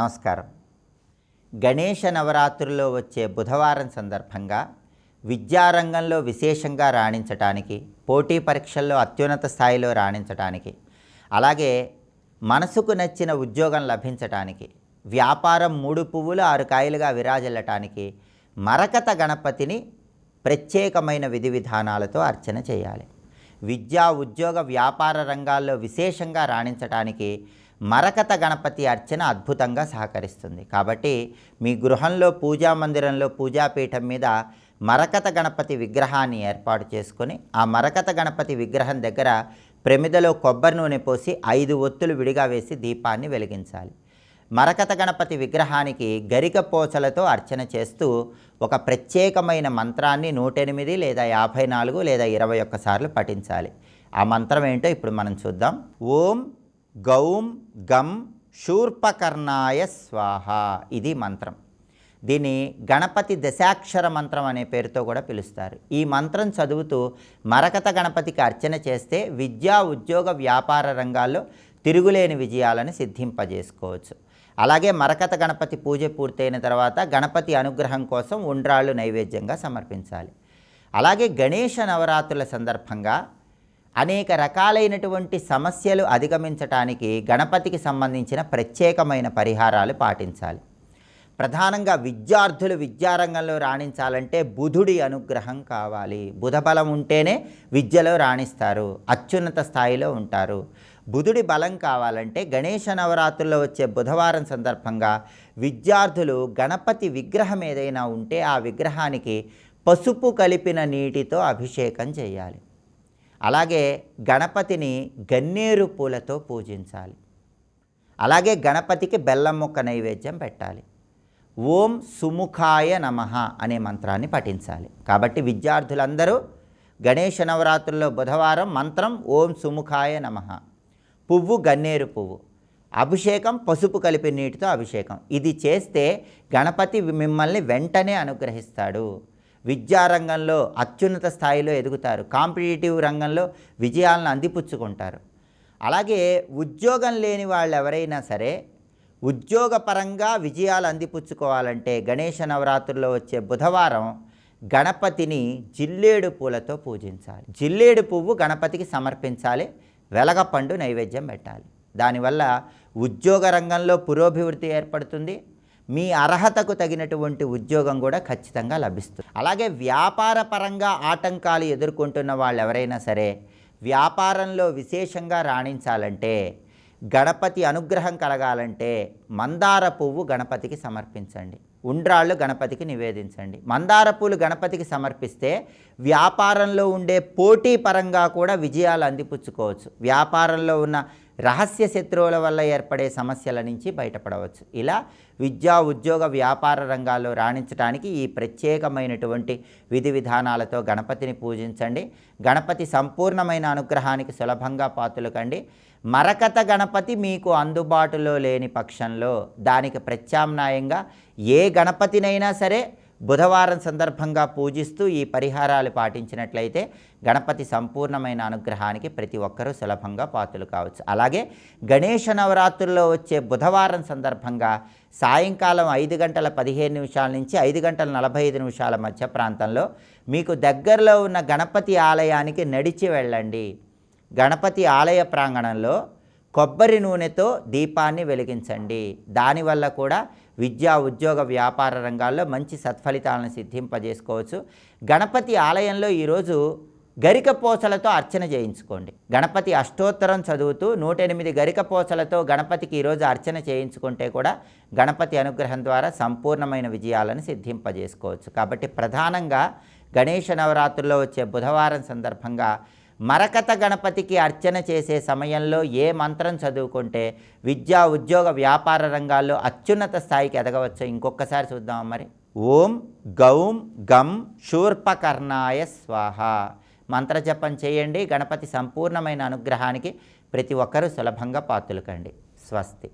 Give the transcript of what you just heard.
నమస్కారం. గణేష నవరాత్రుల్లో వచ్చే బుధవారం సందర్భంగా విద్యారంగంలో విశేషంగా రాణించటానికి పోటీ పరీక్షల్లో అత్యున్నత స్థాయిలో రాణించటానికి అలాగే మనసుకు నచ్చిన ఉద్యోగం లభించటానికి వ్యాపారం మూడు పువ్వులు ఆరు కాయలుగా విరాజిల్లటానికి మరకత గణపతిని ప్రత్యేకమైన విధి విధానాలతో అర్చన చేయాలి. విద్యా ఉద్యోగ వ్యాపార రంగాల్లో విశేషంగా రాణించటానికి మరకత గణపతి అర్చన అద్భుతంగా సహకరిస్తుంది. కాబట్టి మీ గృహంలో పూజా మందిరంలో పూజాపీఠం మీద మరకత గణపతి విగ్రహాన్ని ఏర్పాటు చేసుకొని ఆ మరకత గణపతి విగ్రహం దగ్గర ప్రమిదలో కొబ్బరి నూనె పోసి ఐదు ఒత్తులు విడిగా వేసి దీపాన్ని వెలిగించాలి. మరకత గణపతి విగ్రహానికి గరిక పోచలతో అర్చన చేస్తూ ఒక ప్రత్యేకమైన మంత్రాన్ని నూటెనిమిది లేదా యాభై నాలుగు లేదా ఇరవై ఒక్కసార్లు పఠించాలి. ఆ మంత్రం ఏంటో ఇప్పుడు మనం చూద్దాం. ఓం గౌం గం శూర్పకర్ణాయ స్వాహ ఇది మంత్రం. దీన్ని గణపతి దశాక్షర మంత్రం అనే పేరుతో కూడా పిలుస్తారు. ఈ మంత్రం చదువుతూ మరకత గణపతికి అర్చన చేస్తే విద్యా ఉద్యోగ వ్యాపార రంగాల్లో తిరుగులేని విజయాలను సిద్ధింపజేసుకోవచ్చు. అలాగే మరకత గణపతి పూజ పూర్తయిన తర్వాత గణపతి అనుగ్రహం కోసం ఉండ్రాళ్ళు నైవేద్యంగా సమర్పించాలి. అలాగే గణేష నవరాత్రుల సందర్భంగా అనేక రకాలైనటువంటి సమస్యలు అధిగమించటానికి గణపతికి సంబంధించిన ప్రత్యేకమైన పరిహారాలు పాటించాలి. ప్రధానంగా విద్యార్థులు విద్యారంగంలో రాణించాలంటే బుధుడి అనుగ్రహం కావాలి. బుధబలం ఉంటేనే విద్యలో రాణిస్తారు. అత్యున్నత స్థాయిలో ఉంటారు. బుధుడి బలం కావాలంటే గణేష నవరాత్రుల్లో వచ్చే బుధవారం సందర్భంగా విద్యార్థులు గణపతి విగ్రహం ఏదైనా ఉంటే ఆ విగ్రహానికి పసుపు కలిపిన నీటితో అభిషేకం చేయాలి. అలాగే గణపతిని గన్నేరు పూలతో పూజించాలి. అలాగే గణపతికి బెల్లం ముక్క నైవేద్యం పెట్టాలి. ఓం సుముఖాయ నమ అనే మంత్రాన్ని పఠించాలి. కాబట్టి విద్యార్థులందరూ గణేష నవరాత్రుల్లో బుధవారం మంత్రం ఓం సుముఖాయ నమ. పువ్వు గన్నేరు పువ్వు. అభిషేకం పసుపు కలిపి నీటితో అభిషేకం. ఇది చేస్తే గణపతి మిమ్మల్ని వెంటనే అనుగ్రహిస్తాడు. విద్యారంగంలో అత్యున్నత స్థాయిలో ఎదుగుతారు. కాంపిటేటివ్ రంగంలో విజయాలను అందిపుచ్చుకుంటారు. అలాగే ఉద్యోగం లేని వాళ్ళు ఎవరైనా సరే ఉద్యోగపరంగా విజయాలు అందిపుచ్చుకోవాలంటే గణేష నవరాత్రుల్లో వచ్చే బుధవారం గణపతిని జిల్లేడు పూలతో పూజించాలి. జిల్లేడు పువ్వు గణపతికి సమర్పించాలి. వెలగపండు నైవేద్యం పెట్టాలి. దానివల్ల ఉద్యోగ రంగంలో పురోభివృద్ధి ఏర్పడుతుంది. మీ అర్హతకు తగినటువంటి ఉద్యోగం కూడా ఖచ్చితంగా లభిస్తుంది. అలాగే వ్యాపార పరంగా ఆటంకాలు ఎదుర్కొంటున్న వాళ్ళు ఎవరైనా సరే వ్యాపారంలో విశేషంగా రాణించాలంటే గణపతి అనుగ్రహం కలగాలంటే మందార పువ్వు గణపతికి సమర్పించండి. ఉండ్రాళ్ళు గణపతికి నివేదించండి. మందార పూలు గణపతికి సమర్పిస్తే వ్యాపారంలో ఉండే పోటీ పరంగా కూడా విజయాలు అందిపుచ్చుకోవచ్చు. వ్యాపారంలో ఉన్న రహస్య శత్రువుల వల్ల ఏర్పడే సమస్యల నుంచి బయటపడవచ్చు. ఇలా విద్యా ఉద్యోగ వ్యాపార రంగాల్లో రాణించడానికి ఈ ప్రత్యేకమైనటువంటి విధి విధానాలతో గణపతిని పూజించండి. గణపతి సంపూర్ణమైన అనుగ్రహానికి సులభంగా పాతులు కండి మరకత గణపతి మీకు అందుబాటులో లేని పక్షంలో దానికి ప్రత్యామ్నాయంగా ఏ గణపతినైనా సరే బుధవారం సందర్భంగా పూజిస్తూ ఈ పరిహారాలు పాటించినట్లయితే గణపతి సంపూర్ణమైన అనుగ్రహానికి ప్రతి ఒక్కరూ సులభంగా పాత్రలు కావచ్చు. అలాగే గణేష నవరాత్రుల్లో వచ్చే బుధవారం సందర్భంగా సాయంకాలం ఐదు గంటల పదిహేను నిమిషాల నుంచి ఐదు గంటల నలభై ఐదు నిమిషాల మధ్య ప్రాంతంలో మీకు దగ్గరలో ఉన్న గణపతి ఆలయానికి నడిచి వెళ్ళండి. గణపతి ఆలయ ప్రాంగణంలో కొబ్బరి నూనెతో దీపాన్ని వెలిగించండి. దానివల్ల కూడా విద్యా ఉద్యోగ వ్యాపార రంగాల్లో మంచి సత్ఫలితాలను సిద్ధింపజేసుకోవచ్చు. గణపతి ఆలయంలో ఈరోజు గరిక పోచలతో అర్చన చేయించుకోండి. గణపతి అష్టోత్తరం చదువుతూ నూట ఎనిమిది గరిక పోచలతో గణపతికి ఈరోజు అర్చన చేయించుకుంటే కూడా గణపతి అనుగ్రహం ద్వారా సంపూర్ణమైన విజయాలను సిద్ధింపజేసుకోవచ్చు. కాబట్టి ప్రధానంగా గణేష నవరాత్రుల్లో వచ్చే బుధవారం సందర్భంగా మరకత గణపతికి అర్చన చేసే సమయంలో ఏ మంత్రం చదువుకుంటే విద్యా ఉద్యోగ వ్యాపార రంగాల్లో అత్యున్నత స్థాయికి ఎదగవచ్చో ఇంకొకసారి చూద్దాం మరి? ఓం గౌం గం శూర్పకర్ణాయ స్వాహ. మంత్రజపం చేయండి. గణపతి సంపూర్ణమైన అనుగ్రహానికి ప్రతి ఒక్కరూ సులభంగా పాతులకండి స్వస్తి.